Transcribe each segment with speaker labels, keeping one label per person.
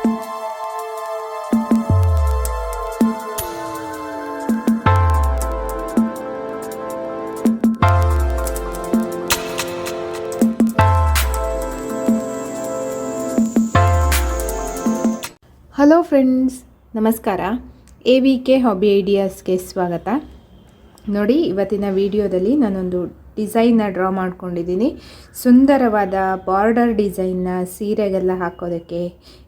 Speaker 1: Hello friends ನಮಸ್ಕಾರ. A V K hobby ಐಡಿಯಾಸ್ಗೆ ಸ್ವಾಗತ. ನೋಡಿ, ಇವತ್ತಿನ ವಿಡಿಯೋದಲ್ಲಿ ನಾನೊಂದು ಡಿಸೈನ್ನ ಡ್ರಾ ಮಾಡ್ಕೊಂಡಿದ್ದೀನಿ. ಸುಂದರವಾದ ಬಾರ್ಡರ್ ಡಿಸೈನ್ನ ಸೀರೆಗೆಲ್ಲ ಹಾಕೋದಕ್ಕೆ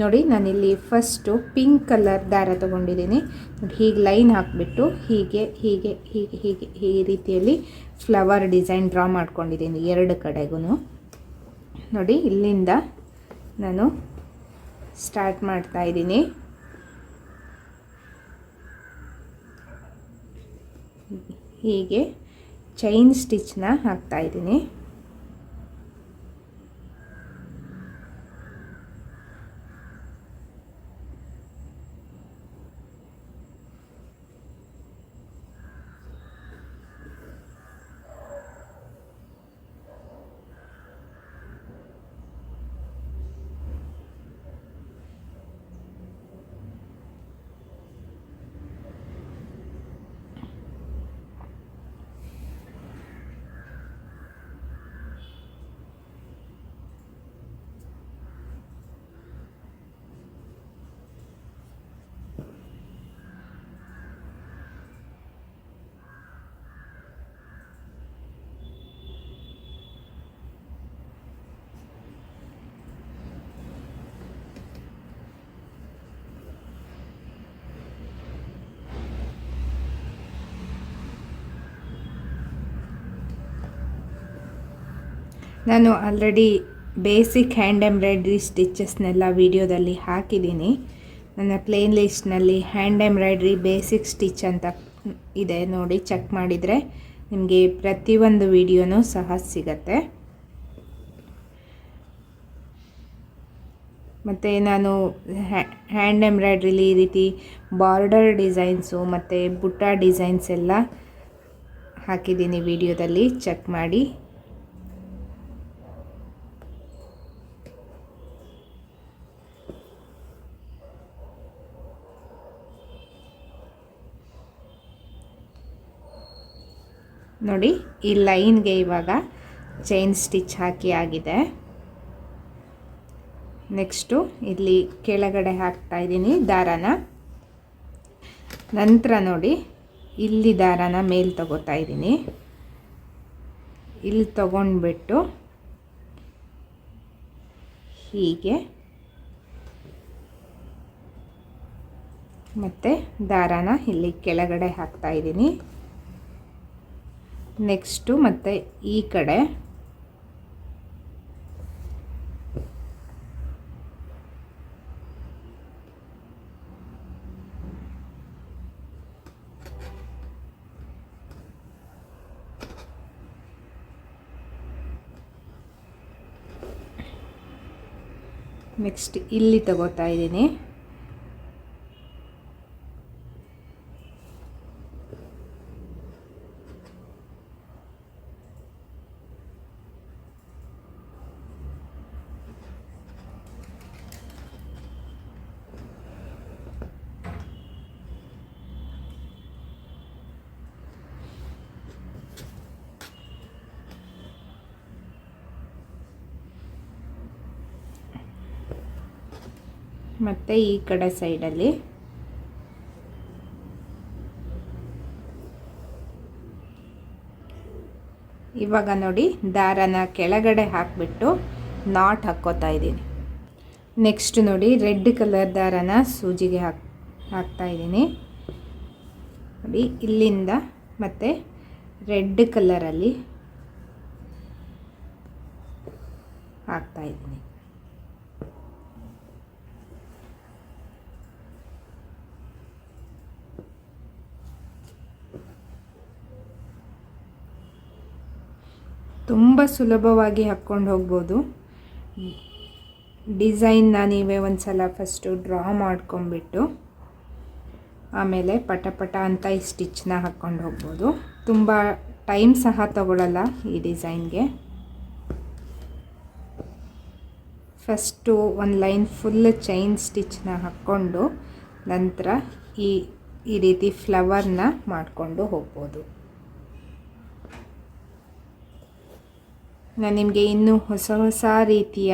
Speaker 1: ನೋಡಿ, ನಾನಿಲ್ಲಿ ಫಸ್ಟು ಪಿಂಕ್ ಕಲರ್ ದಾರ ತೊಗೊಂಡಿದ್ದೀನಿ. ನೋಡಿ, ಹೀಗೆ ಲೈನ್ ಹಾಕಿಬಿಟ್ಟು ಹೀಗೆ ಹೀಗೆ ಹೀಗೆ ಹೀಗೆ, ಈ ರೀತಿಯಲ್ಲಿ ಫ್ಲವರ್ ಡಿಸೈನ್ ಡ್ರಾ ಮಾಡ್ಕೊಂಡಿದ್ದೀನಿ ಎರಡು ಕಡೆಗೂ ನೋಡಿ, ಇಲ್ಲಿಂದ ನಾನು ಸ್ಟಾರ್ಟ್ ಮಾಡ್ತಾ ಇದ್ದೀನಿ. ಹೀಗೆ ಚೈನ್ ಸ್ಟಿಚ್ನ ಹಾಕ್ತಾ ನಾನು ಆಲ್ರೆಡಿ ಬೇಸಿಕ್ ಹ್ಯಾಂಡ್ ಎಂಬ್ರಾಯ್ಡ್ರಿ ಸ್ಟಿಚಸ್ನೆಲ್ಲ ವಿಡಿಯೋದಲ್ಲಿ ಹಾಕಿದ್ದೀನಿ. ನನ್ನ ಪ್ಲೇನ್ ಲಿಸ್ಟ್ನಲ್ಲಿ ಹ್ಯಾಂಡ್ ಎಂಬ್ರಾಯ್ಡ್ರಿ ಬೇಸಿಕ್ ಸ್ಟಿಚ್ ಅಂತ ಇದೆ ನೋಡಿ ಚೆಕ್ ಮಾಡಿದರೆ ನಿಮಗೆ ಪ್ರತಿಯೊಂದು ವಿಡಿಯೋನೂ ಸಹ ಸಿಗತ್ತೆ. ಮತ್ತು ನಾನು ಹ್ಯಾಂಡ್ ಎಂಬ್ರಾಯ್ಡ್ರಿಲಿ ಈ ರೀತಿ ಬಾರ್ಡರ್ ಡಿಸೈನ್ಸು ಮತ್ತು ಬುಟ್ಟ ಡಿಸೈನ್ಸ್ ಎಲ್ಲ ಹಾಕಿದ್ದೀನಿ ವಿಡಿಯೋದಲ್ಲಿ ಚೆಕ್ ಮಾಡಿ. ನೋಡಿ, ಈ ಲೈನ್ಗೆ ಇವಾಗ ಚೈನ್ ಸ್ಟಿಚ್ ಹಾಕಿ ಆಗಿದೆ. ನೆಕ್ಸ್ಟು ಇಲ್ಲಿ ಕೆಳಗಡೆ ಹಾಕ್ತಾ ಇದ್ದೀನಿ ದಾರಾನ. ನಂತರ ನೋಡಿ, ಇಲ್ಲಿ ದಾರಾನ ಮೇಲೆ ತಗೋತಾ ಇದ್ದೀನಿ. ಇಲ್ಲಿ ತಗೊಂಡ್ಬಿಟ್ಟು ಹೀಗೆ ಮತ್ತು ದಾರಾನ ಇಲ್ಲಿ ಕೆಳಗಡೆ ಹಾಕ್ತಾ ಇದ್ದೀನಿ. ನೆಕ್ಸ್ಟು ಮತ್ತು ಈ ಕಡೆ. ನೆಕ್ಸ್ಟ್ ಇಲ್ಲಿ ತಗೋತಾ ಇದ್ದೀನಿ. ಮತ್ತು ಈ ಕಡೆ ಸೈಡಲ್ಲಿ. ಇವಾಗ ನೋಡಿ ದಾರನ ಕೆಳಗಡೆ ಹಾಕಿಬಿಟ್ಟು ನಾಟ್ ಹಾಕ್ಕೋತಾ ಇದ್ದೀನಿ. ನೆಕ್ಸ್ಟ್ ನೋಡಿ ರೆಡ್ ಕಲರ್ ದಾರನ ಸೂಜಿಗೆ ಹಾಕ್, ಹಾಕ್ತಾ ಇದ್ದೀನಿ. ನೋಡಿ ಇಲ್ಲಿಂದ ಮತ್ತು ರೆಡ್ ಕಲರಲ್ಲಿ ಹಾಕ್ತಾ ಇದ್ದೀನಿ. ತುಂಬ ಸುಲಭವಾಗಿ ಹಾಕ್ಕೊಂಡು ಹೋಗ್ಬೋದು. ಡಿಸೈನ್ನ ನೀವೇ ಒಂದು ಸಲ ಫಸ್ಟು ಡ್ರಾ ಮಾಡ್ಕೊಂಬಿಟ್ಟು ಆಮೇಲೆ ಪಟ ಪಟ ಅಂತ ಈ ಸ್ಟಿಚ್ನ ಹಾಕ್ಕೊಂಡು ಹೋಗ್ಬೋದು. ತುಂಬ ಟೈಮ್ ಸಹ ತಗೊಳ್ಳಲ್ಲ ಈ ಡಿಸೈನ್ಗೆ. ಫಸ್ಟು ಒಂದು ಲೈನ್ ಫುಲ್ ಚೈನ್ ಸ್ಟಿಚ್ನ ಹಾಕ್ಕೊಂಡು ನಂತರ ಈ ಈ ರೀತಿ ಫ್ಲವರ್ನ ಮಾಡಿಕೊಂಡು ಹೋಗ್ಬೋದು. ನಾನು ನಿಮಗೆ ಇನ್ನೂ ಹೊಸ ಹೊಸ ರೀತಿಯ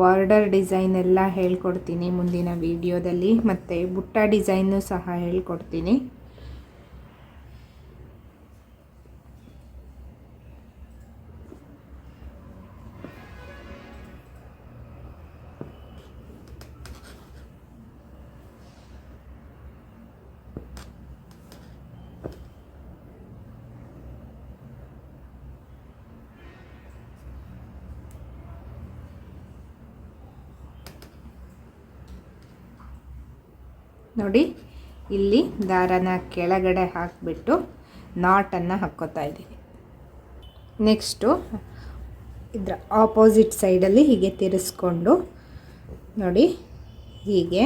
Speaker 1: ಬಾರ್ಡರ್ ಡಿಸೈನ್ ಎಲ್ಲ ಹೇಳ್ಕೊಡ್ತೀನಿ ಮುಂದಿನ ವೀಡಿಯೋದಲ್ಲಿ ಮತ್ತು ಬುಟ್ಟ ಡಿಸೈನು ಸಹ ಹೇಳ್ಕೊಡ್ತೀನಿ. ನೋಡಿ, ಇಲ್ಲಿ ದಾರನ ಕೆಳಗಡೆ ಹಾಕಿಬಿಟ್ಟು ನಾಟನ್ನು ಹಾಕ್ಕೋತಾ ಇದ್ದೀನಿ. ನೆಕ್ಸ್ಟು ಇದರ ಆಪೋಸಿಟ್ ಸೈಡಲ್ಲಿ ಹೀಗೆ ತಿರುಸ್ಕೊಂಡು ನೋಡಿ, ಹೀಗೆ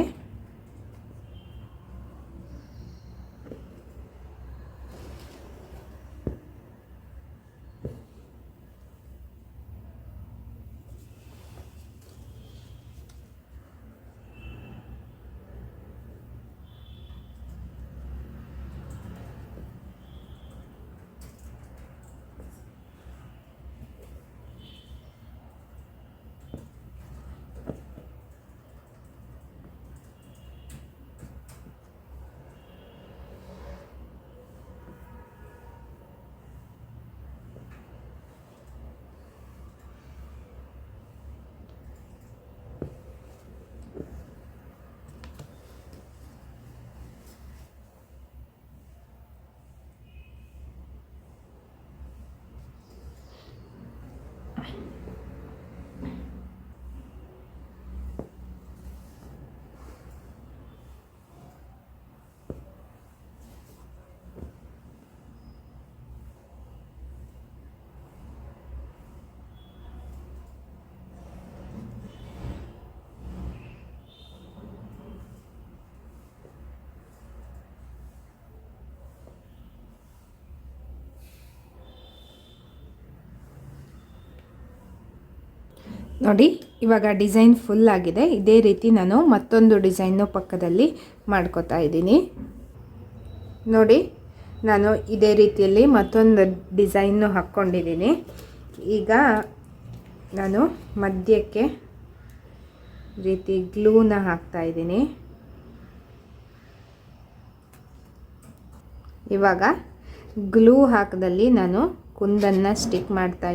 Speaker 1: ನೋಡಿ, ಇವಾಗ ಡಿಸೈನ್ ಫುಲ್ ಆಗಿದೆ. ಇದೇ ರೀತಿ ನಾನು ಮತ್ತೊಂದು ಡಿಸೈನು ಪಕ್ಕದಲ್ಲಿ ಮಾಡ್ಕೋತಾ ಇದ್ದೀನಿ. ನೋಡಿ, ನಾನು ಇದೇ ರೀತಿಯಲ್ಲಿ ಮತ್ತೊಂದು ಡಿಸೈನು ಹಾಕ್ಕೊಂಡಿದ್ದೀನಿ. ಈಗ ನಾನು ಮಧ್ಯಕ್ಕೆ ರೀತಿ ಗ್ಲೂನ ಹಾಕ್ತಾ ಇದ್ದೀನಿ. ಇವಾಗ ಗ್ಲೂ ಹಾಕದಲ್ಲಿ ನಾನು ಕುಂದನ್ನು ಸ್ಟಿಕ್ ಮಾಡ್ತಾ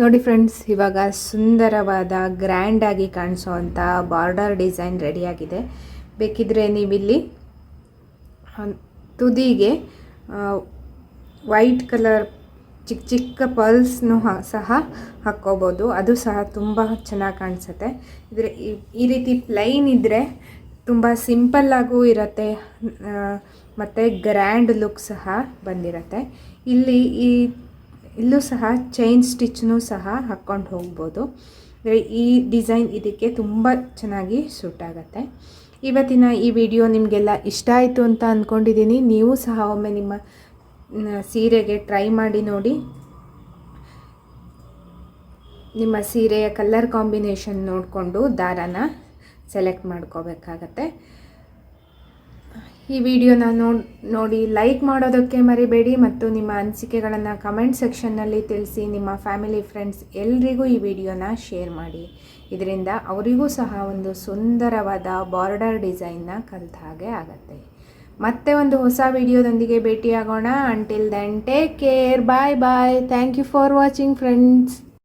Speaker 1: ನೋಡಿ ಫ್ರೆಂಡ್ಸ್, ಇವಾಗ ಸುಂದರವಾದ ಗ್ರ್ಯಾಂಡಾಗಿ ಕಾಣಿಸೋವಂಥ ಬಾರ್ಡರ್ ಡಿಸೈನ್ ರೆಡಿಯಾಗಿದೆ ಬೇಕಿದ್ರೆ ನೀವಿಲ್ಲಿ ತುದಿಗೆ ವೈಟ್ ಕಲರ್ ಚಿಕ್ಕ ಚಿಕ್ಕ ಪಲ್ಸ್ನು ಸಹ ಹಾಕ್ಕೋಬೋದು. ಅದು ಸಹ ತುಂಬ ಚೆನ್ನಾಗಿ ಕಾಣಿಸುತ್ತೆ. ಇದ್ರೆ ಈ ರೀತಿ ಪ್ಲೈನ್ ಇದ್ದರೆ ತುಂಬ ಸಿಂಪಲ್ಲಾಗೂ ಇರುತ್ತೆ ಮತ್ತು ಗ್ರ್ಯಾಂಡ್ ಲುಕ್ ಸಹ ಬಂದಿರುತ್ತೆ. ಇಲ್ಲಿ ಈ ಇಲ್ಲೂ ಸಹ ಚೈನ್ ಸ್ಟಿಚ್ನೂ ಸಹ ಹಾಕ್ಕೊಂಡು ಹೋಗ್ಬೋದು. ಈ ಡಿಸೈನ್ ಇದಕ್ಕೆ ತುಂಬ ಚೆನ್ನಾಗಿ ಸೂಟ್ ಆಗುತ್ತೆ. ಇವತ್ತಿನ ಈ ವಿಡಿಯೋ ನಿಮಗೆಲ್ಲ ಇಷ್ಟ ಆಯಿತು ಅಂತ ಅಂದ್ಕೊಂಡಿದ್ದೀನಿ ನೀವು ಸಹ ಒಮ್ಮೆ ನಿಮ್ಮ ಸೀರೆಗೆ ಟ್ರೈ ಮಾಡಿ ನೋಡಿ. ನಿಮ್ಮ ಸೀರೆಯ ಕಲರ್ ಕಾಂಬಿನೇಷನ್ ನೋಡಿಕೊಂಡು ದಾರಾನ ಸೆಲೆಕ್ಟ್ ಮಾಡ್ಕೋಬೇಕಾಗತ್ತೆ. ಈ ವಿಡಿಯೋನ ನೋಡಿ ನೋಡಿ ಲೈಕ್ ಮಾಡೋದಕ್ಕೆ ಮರಿಬೇಡಿ ಮತ್ತು ನಿಮ್ಮ ಅನಿಸಿಕೆಗಳನ್ನು ಕಮೆಂಟ್ ಸೆಕ್ಷನ್ನಲ್ಲಿ ತಿಳಿಸಿ ನಿಮ್ಮ ಫ್ಯಾಮಿಲಿ ಫ್ರೆಂಡ್ಸ್ ಎಲ್ರಿಗೂ ಈ ವಿಡಿಯೋನ ಶೇರ್ ಮಾಡಿ. ಇದರಿಂದ ಅವರಿಗೂ ಸಹ ಒಂದು ಸುಂದರವಾದ ಬಾರ್ಡರ್ ಡಿಸೈನ್ನ ಕಲಿತ ಹಾಗೆ ಆಗುತ್ತೆ. ಮತ್ತೆ ಒಂದು ಹೊಸ ವಿಡಿಯೋದೊಂದಿಗೆ ಭೇಟಿಯಾಗೋಣ. Until then take care bye bye thank you for watching friends